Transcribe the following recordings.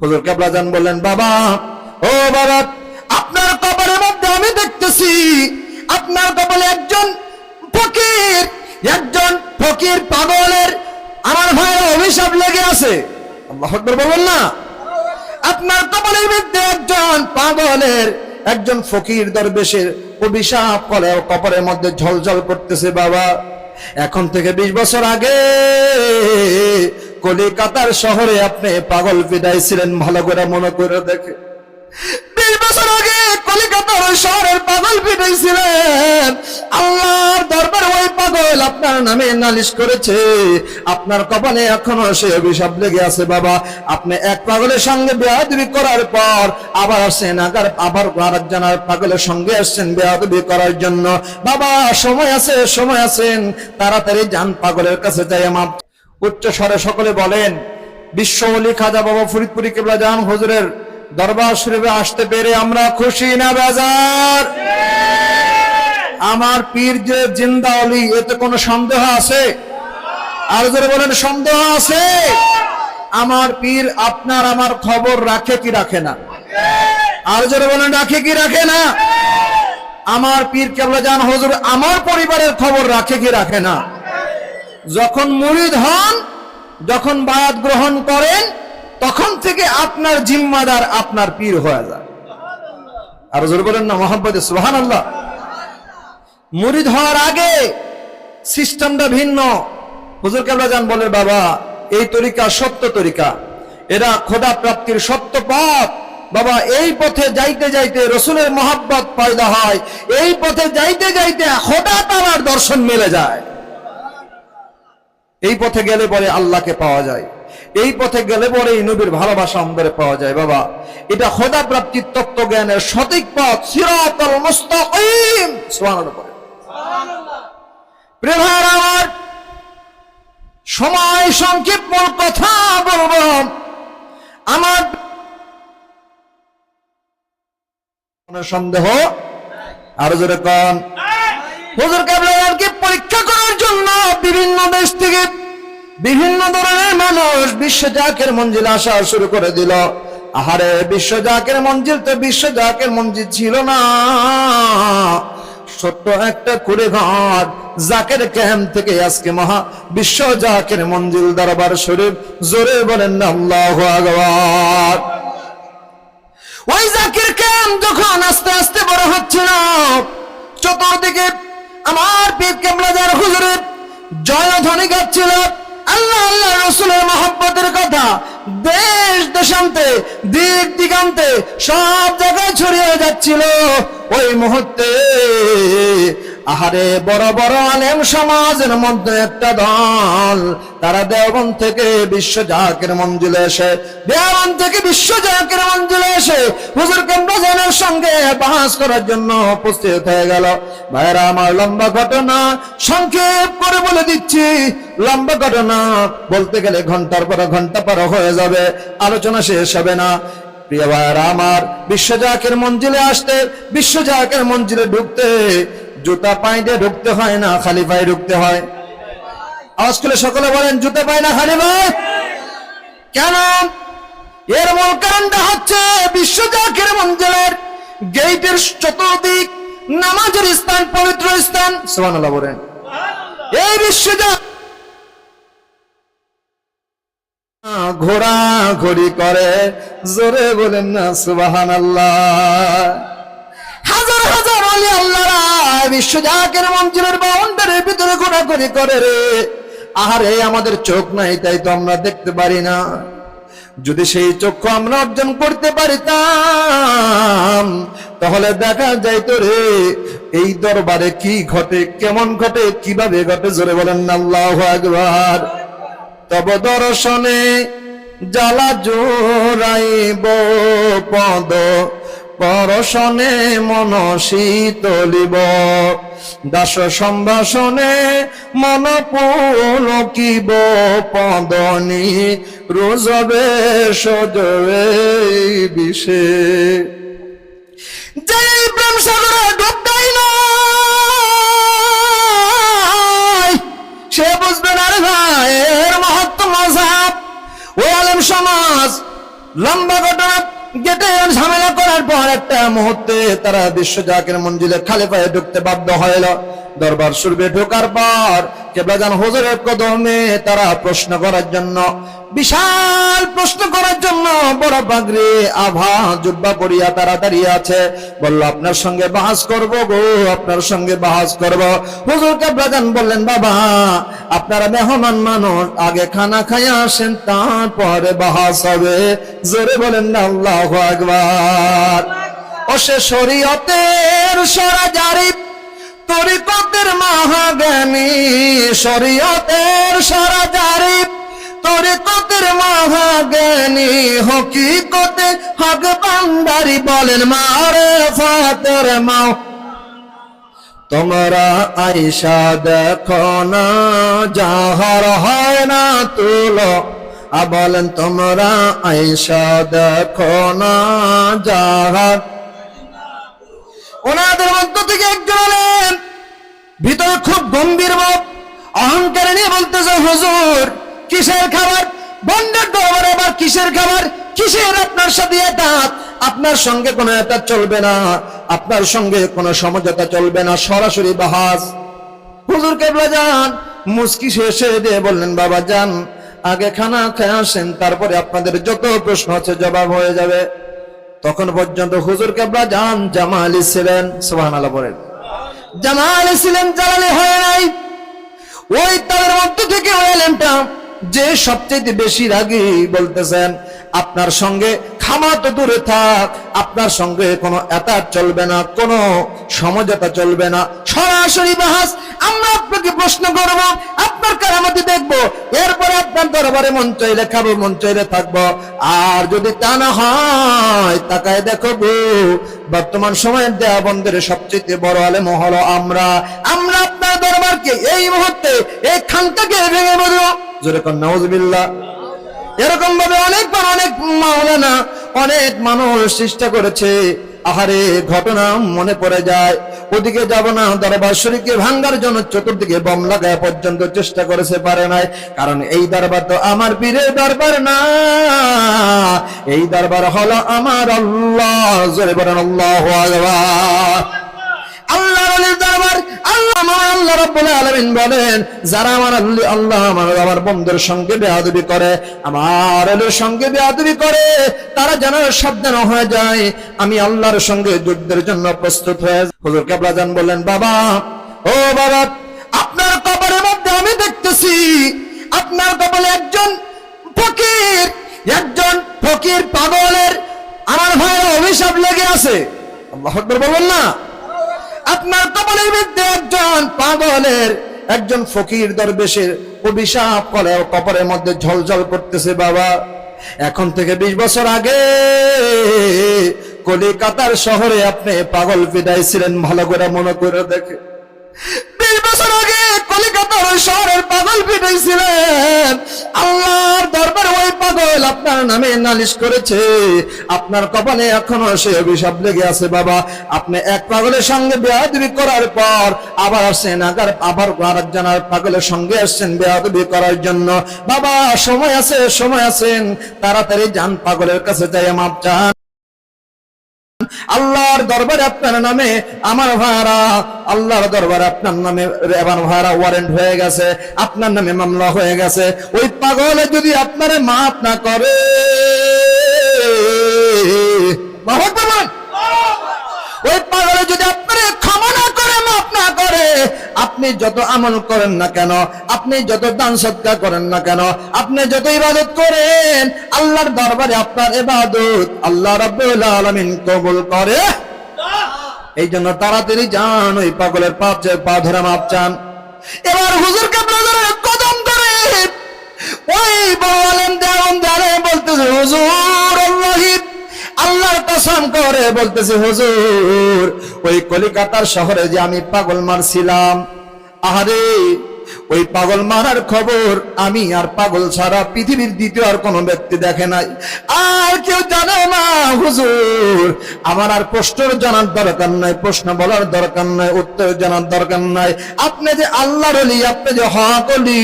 হুজুর কেবলা যান বললেন, বাবা, ও বাবা, আপনার কবরের মধ্যে আমি দেখতেছি, আপনার কবলে একজন ফকির একজন ফকির পাগলের আমার ভাইয়ের অভিশাপ লেগে আছে। আল্লাহ বলবেন না। আপনার কপালের মধ্যে একজন পাগলের, একজন ফকির দরবেশের অভিশাপ করে, ও কপালের মধ্যে ঝলঝল করতেছে, বাবা। এখন থেকে বিশ বছর আগে কলিকাতার শহরে আপনি পাগল বিদায় ছিলেন, ভালো করে মনে করে দেখে। আপনার কপালে এখনও সে অভিশাপ লেগে আছে, বাবা। আপনি এক পাগলের সঙ্গে বেয়াদবি করার পর আবার আসছেন, আগার আবার পাগলের সঙ্গে আসছেন বেয়াদবি করার জন্য। বাবা, সময় আছে, সময় আছেন। তাড়াতাড়ি যান পাগলের কাছে যাই আমার উচ্চ স্বরে সকলে বলেন বিশ্ব অলি খাজা বাবা ফরিদপুরি কেবলা জান হুজুরের দরবার শরীফে আসতে পেরে আমরা খুশি না বাজার? আমার পীর যে জিন্দা অলি, এতে কোনো সন্দেহ আছে? আর যারা বলেন, সন্দেহ আছে? আমার পীর আপনার আমার খবর রাখে কি রাখে না? আর যারা বলেন, রাখে কি রাখে না? আমার পীর কেবলা জান হজুর, আমার পরিবারের খবর রাখে কি রাখে না? যখন মুরিদ হন, যখন বায়াত গ্রহণ করেন, তখন থেকে আপনার জিম্মাদার আপনার পীর হয়ে যায়। আর জোর বলেন না মোহাম্মদ সুহান আল্লাহ মুরিদ হওয়ার আগে সিস্টেমটা ভিন্ন। হুজুর কেবলা যান বলে, বাবা, এই তরিকা সত্য তরিকা। এরা খোদা প্রাপ্তির সত্য পথ। বাবা, এই পথে যাইতে যাইতে রসুলের মহাব্বত পয়দা হয়। এই পথে যাইতে যাইতে খোদা তালার দর্শন মিলে যায়। এই পথে গেলে পরে আল্লাহকে পাওয়া যায়। এই পথে গেলে পরে এই নবীর ভালোবাসা আমাদের পাওয়া যায়। বাবা, এটা খোদা প্রাপ্তির তত্ত্ব জ্ঞানের সঠিক পথ। সিরাতাল মুস্তাকিম। সুবহানাল্লাহ। পড়ে প্রেমার আমার সময় সংক্ষিপ্ত কথা বলব। আমার কোনো সন্দেহ। আরও জোরে কন। হুজুর কাবলাকে পরীক্ষা করার জন্য বিভিন্ন দেশ থেকে বিভিন্ন ধরনের মানুষ বিশ্ব জাকের মঞ্জিল আসা শুরু করে দিল। আহারে, বিশ্ব জাকের মঞ্জিল তো বিশ্ব জাকের মঞ্জিল ছিল না। ছোট্ট একটা কুড়ে ঘর জাকের ক্যাম্প থেকে আজকে মহা বিশ্ব জাকের মঞ্জিল দরবার শরীফ জোরে বলেন ওই জাকির ক্যাম্প যখন আস্তে আস্তে বড় হচ্ছিল, চতুর্দিকে আমার পীর কেমলাদার হুজুরের জয়ধ্বনি গাচ্ছিল। আল্লাহ আল্লাহ, রসুলের মহব্বতের কথা। দেশ, দেশান্তে, দিক, দিগান্তে সব জায়গায় ছড়িয়ে যাচ্ছিল। ওই মুহূর্তে আহারে বড় বড় আলেম সমাজের মধ্যে একটা দল, তারা দেওবন থেকে বিশ্ব জাকের মঞ্জিলে এসে দেওবন থেকে বিশ্ব জাকের মঞ্জিলে এসে হুজুর কেন্দ্রের সঙ্গে বাহাস করার জন্য উপস্থিত হয়ে গেল। ভাইরা, আমার লম্বা ঘটনা সংক্ষেপ করে বলে দিচ্ছি। লম্বা ঘটনা বলতে গেলে ঘণ্টার পর ঘণ্টা পর হয়ে যাবে, আলোচনা শেষ হবে না। প্রিয় ভাইরা, আমার বিশ্বজাকের মঞ্জিলে আসতে বিশ্বজাকের মঞ্জিলে ঢুকতে জুতা পাইতে ঢুকতে হয় না, খালি পায়ে ঢুকতে হয়। আওয়াজ করে সকলে বলেন, জুতা পায় না, খালি পায়ে? কেন? এর মূল কারণটা হচ্ছে বিশ্বজাকের মঞ্জিলের গেটের চতুর্দিক, নামাজের স্থান, পবিত্র স্থান। সুবহানাল্লাহ বলেন। এই বিশ্বজাক ঘোড়া ঘড়ি করে, জোরে বলেন না সুবাহান আল্লাহরা বিশ্ব জাকের মঞ্জিলের বাউন্ডারির ভিতরে ঘোরাঘুরি করে রে। আহারে, আমাদের চোখ নাই, তাই তো আমরা দেখতে পারি না। যদি সেই চক্ষু আমরা অর্জন করতে পারিতাম, তাহলে দেখা যাইতো রে, এই দরবারে কি ঘটে, কেমন ঘটে, কীভাবে ঘটে, জোরে বলেন আল্লাহ আকবার। তব দর্শনে জ্বালা জোরাইব পদ পরশনে মন শীতলিব। দাস সম্ভাষণে মন পুলকিব পদনি রোজবে সজবে বিষে। যে প্রেম সাগরে ডুবদাই নয় সে বুঝবে না রে ভাই, এর মহত্ব মজাব। ও সমাজ, লম্বা ঘটনা গেটে ঝামেলা করার পর একটা মুহূর্তে তারা বিশ্ব জাকের মঞ্জিলে খালি পায়ে ঢুকতে বাধ্য হইল। দরবার সুরবে ঢোকার পর কেবলাজান হুজুরের কদমে তারা প্রশ্ন করার জন্য, বিশাল প্রশ্ন করার জন্য বড় পাগড়ি, আভা, জুব্বা পড়িয়া তারা দাঁড়িয়ে আছে। বলল, আপনার সঙ্গে বাহাস করব গো, আপনার সঙ্গে বাহাস করব। হুজুর কেবলাজান বললেন, বাবা, আপনারা মেহমান মানুষ, আগে খানা খাইয়া আসেন, তারপরে বাহাস হবে। জোরে বলেন না আল্লাহ আকবার। ও শরীয়তের সরা জারি তরিকতের মহাজ্ঞানী শরীয়তের সরা জারি তরিকতের মহাজ্ঞানী হকিকতে হক বান্দারি বলেন মারে ফাতের মাও। তোমরা আইসা দেখো না, যাহার হয় না তুলো। আ বলেন, তোমরা আইসা দেখো না, যাহার ওনাদের মধ্য থেকে একজন ভিতরে খুব গম্ভীর ভাব, অহংকারে নিয়ে বলতেছে, হুজুর, কিসের খাবার? বন্ডের দরবারে আবার কিসের খাবার? কিসের আপনার সাথে এটা আপনার সঙ্গে কোনো এটা চলবে না। আপনার সঙ্গে কোনো সমঝোতা চলবে না। সরাসরি বাহাস হুজুর কেবলা যান। মুস্কি শেষে দিয়ে বললেন, বাবা, যান। আগে খানা খেয়ে আসেন, তারপরে আপনাদের যত প্রশ্ন আছে জবাব হয়ে যাবে। তখন পর্যন্ত হুজুর কেবলা যান, জামালি ছিলেন সুবহান আল্লাহ বলেন জামালি ছিলেন জালালে হয় নাই। ওই তাদের মধ্য থেকে ওই যে সবচেয়ে বেশি রাগী বলতেছেন, আপনার সঙ্গে তো দূরে থাক, আপনার সঙ্গে কোনো এতার চলবে না, কোনো সমঝোতা চলবে না। সরাসরি বাহাস আমরা আপনাকে প্রশ্ন করব, আপনার কারামতি দেখব, এরপরে আপনার দরবারে মন চাইলে খাব, মন চাইলে থাকব। আর যদি তা না হয়, তাকায় দেখো বর্তমান সময়ের দেয়া বন্ধের সবচেয়ে বড় আলেম হলো আমরা। আমরা আপনার দরবারকে এই মুহূর্তে, এই খানটাকে ভেঙে বলব। কর নাউজুবিল্লাহ। এরকম ভাবে অনেকবার অনেক মাওলানা অনেক মানুষ চেষ্টা করেছে। আহারে, ঘটনা মনে পড়ে যায়। ওদিকে যাব না, দরবার শরীফকে ভাঙ্গার জন্য চতুর্দিকে বম লাগায় পর্যন্ত চেষ্টা করেছে, পারে নাই। কারণ এই দরবার তো আমার পীরের দরবার না। এই দরবার হলো আমার আল্লাহ। আল্লাহু আল্লাহ আল্লাহ আল্লাহ বলেন, যারা আমার আল্লাহ আমার আমার বন্ধুর সঙ্গে করে, আমার সঙ্গে করে, তারা যেন সাবধান হয়ে যায়। আমি আল্লাহর সঙ্গে যুদ্ধের জন্য প্রস্তুত হয়ে হুজুর কেবলা জান বললেন, বাবা, ও বাবা, আপনার কবরের মধ্যে আমি দেখতেছি, আপনার কবলে একজন ফকির একজন ফকির পাগলের আমার ভাইয়ের অভিশাপ লেগে আছে। আল্লাহ বলবেন না। আপনার কবলের মধ্যে একজন পাগলের, একজন ফকির দরবেশের অভিশাপ করে কবরের মধ্যে ঝলঝল করতেছে বাবা। এখন থেকে বিশ বছর আগে কলিকাতার শহরে আপনি পাগল বিদায় ছিলেন, ভালো করে মনে করে দেখে। আপনার কপালে এখনও সে অভিশাপ লেগে আছে বাবা। আপনি এক পাগলের সঙ্গে বেয়াদবি করার পর আবার আসছেন আবার আরেকজনার পাগলের সঙ্গে আসছেন বেয়াদবি করার জন্য। বাবা, সময় আছে, সময় আছেন। তাড়াতাড়ি যান পাগলের কাছে যাই মাপ চান। আল্লাহর দরবারে আপনার নামে আমার ভাড়া, আল্লাহর দরবারে আপনার নামে এবার ভাড়া ওয়ারেন্ট হয়ে গেছে, আপনার নামে মামলা হয়ে গেছে। ওই পাগলে যদি আপনারে মাফ না করে ওই পাগলে যদি আপনারে ক্ষমা না করে মাফ না করে। আপনি যত আমল করেন না কেন, আপনি যত দান সৎকার করেন না কেন, আপনি যত ইবাদত করেন, আল্লাহর দরবারে আপনার ইবাদত আল্লাহ রাব্বুল আলামিন কবুল করে। এই জন্য তাড়াতাড়ি যান, ওই পাগলের পাপ পা ধরে মাপ চান। এবার হুজুর কাবলাদের কদম ধরে। ওই বলেন দেওয়ান দাঁড়ে বলতেছে, হুজুর আল্লাহি আল্লাহর কসম করে বলতেছে, হুজুর, ওই কলিকাতার শহরে যে আমি পাগল মারছিলাম, আহারে, ওই পাগল মারার খবর আমি আর পাগল ছাড়া পৃথিবীর দ্বিতীয় আর কোনো ব্যক্তি দেখে নাই। আর কেউ জানে না, হুজুর, আমার আর প্রশ্ন জানার দরকার নাই, প্রশ্ন বলার দরকার নাই, উত্তর জানার দরকার নাই। আপনি যে আল্লাহর অলি, আপনি যে হক অলি,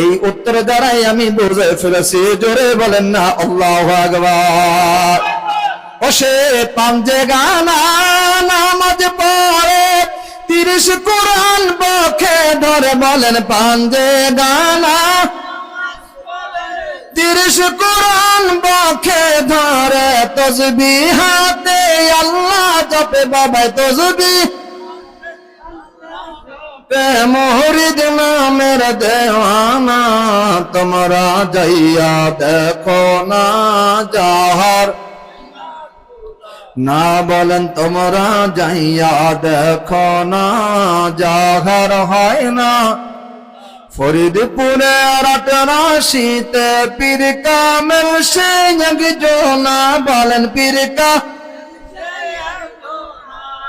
এই উত্তর দ্বারাই আমি বুঝে ফেলেছি। জোরে বলেন না, আল্লাহ আকবার। সে পাঞ্জে গানা, নামাজ পড়ে। তিরিশ কোরআন বখে ধরে বলেন পাঞ্জে গানা। তিরিশ কোরআন বখে ধরে তসবি হাতে, আল্লাহ জপে বাবাই তসবি। মোহরিদ নামের দেওয়ানা, তোমরা যাইয়া দেখো না যাহার না বলেন তোমরা যাইয়া দেখো না যাহার হয় না। ফরিদপুরে রাটরাশিতে পীর কামেল সিং না বলেন পীর কা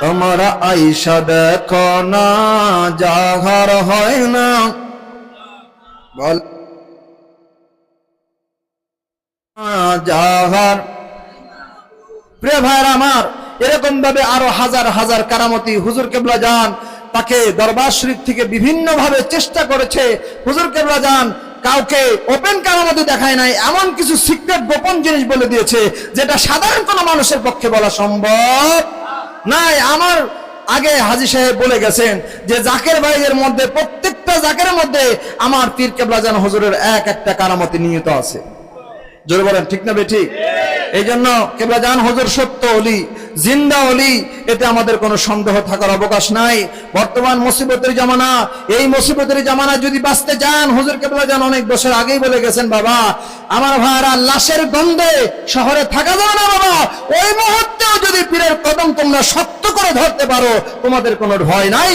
তোমরা আইসা দেখো না যাহার হয় না। বল যাহার প্রিয় ভাইয়ের আমার, এরকম ভাবে আরও হাজার হাজার কারামতি হুজুর কেবলা যান তাকে দরবার শরীফ থেকে বিভিন্ন ভাবে চেষ্টা করেছে। হুজুর কেবলা যান কাউকে ওপেন কারামতি দেখায় নাই, এমন কিছু সিক্রেট গোপন জিনিস বলে দিয়েছে, যেটা সাধারণ কোনো মানুষের পক্ষে বলা সম্ভব নাই। আমার আগে হাজি সাহেব বলে গেছেন যে, জাকের ভাইয়ের মধ্যে, প্রত্যেকটা জাকের মধ্যে আমার পীর কেবলা যান হুজুরের এক একটা কারামতি নিহিত আছে। জোরে বলেন, ঠিক না বেঠিক এই জন্য কেবলা জান হজুর সত্য অলি, জিন্দা অলি, এতে আমাদের কোনো সন্দেহ থাকার অবকাশ নাই। বর্তমান মুসিবতের জামানা, এই মুসিবতের জামানা যদি বাঁচতে যান, হুজুর কেবলা জান অনেক বছর আগেই বলে গেছেন, বাবা, আমার ভাইরা লাশের গন্ধে শহরে থাকা যাবে না, বাবা। ওই মুহূর্তেও যদি পীরের কদম তোমরা শক্ত করে ধরতে পারো, তোমাদের কোনো ভয় নাই।